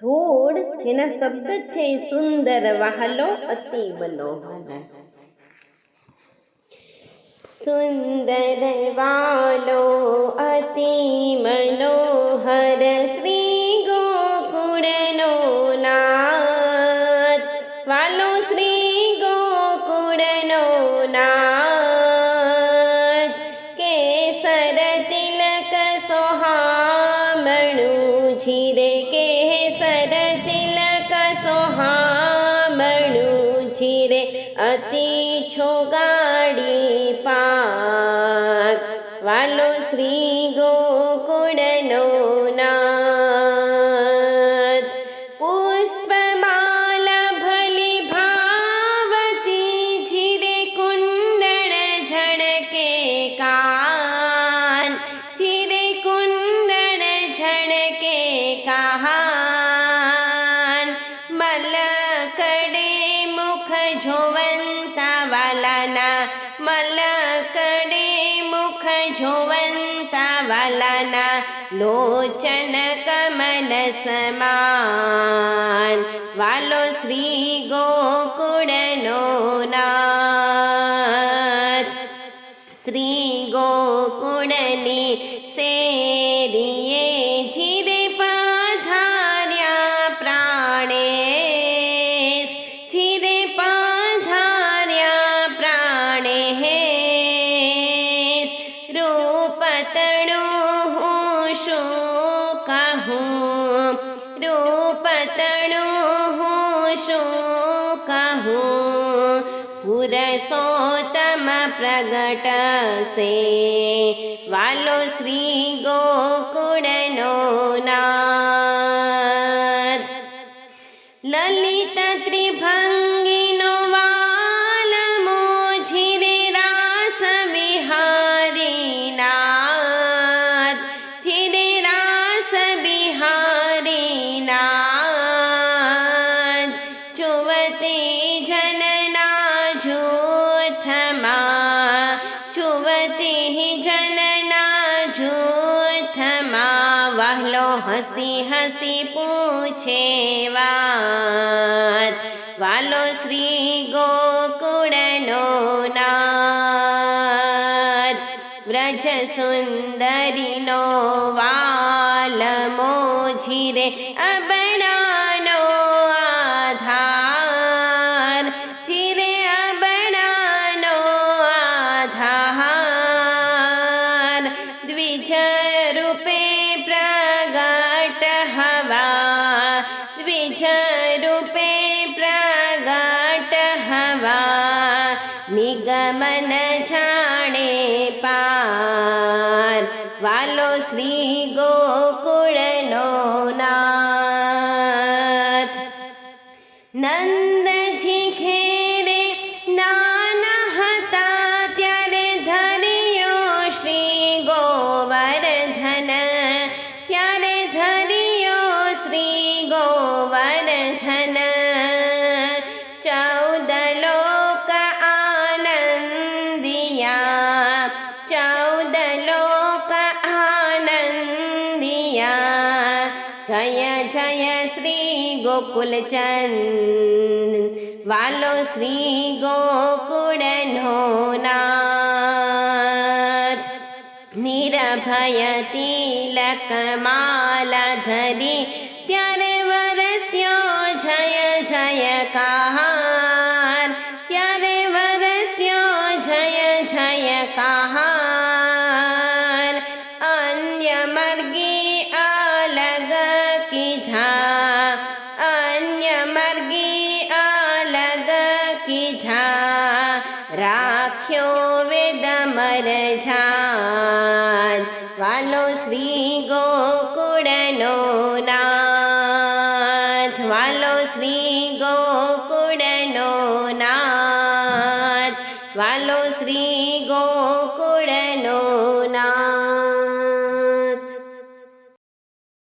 ધૂળ, જેના શબ્દ છે, સુંદર વહાલો અતિ મનોહર. સુંદર વાલો અતિ મનોહર, શ્રી ગોકુળનો નાથ વાલો શ્રી ગોકુળનો નાથ કેસર તિલક સોહામણું જીરે કેસર સોહામણું રે અતિ છોગાડી પાક વાલો શ્રી ગોકુળનો જોવંતા વાલાના લોચન કમન સમાન. વાલો શ્રી ગોકુળનો રૂપતણું હું શું કહું? પુરસોત્તમ પ્રગટ સે વાલો શ્રી ગોકુળનો જૂથમાં ચુવતે જનના જૂથમાં વહલો હસી હસી પૂછે વાત. વાલો શ્રી ગોકુળનો નાદ. વ્રજ સુંદરીનો વાલ મોજીરે અબણાનો દ્વિજ રૂપે પ્રગટ હવા નિગમન જાણે પાર વાલો શ્રી नाथ। નાથ जय जय श्री गोकुलचन्द वालो श्री गोकुडनो ना निरभयतिलकमालधरि त्यरे वरस्यो जय झय कार्य वरस्य जय झय का મર્ગી અલગ કીધા, રાખ્યો વેદ મરજાન વાલો શ્રી ગોકુળનો નાથ, વાલો શ્રી ગોકુળનો નાથ, વાલો શ્રી ગો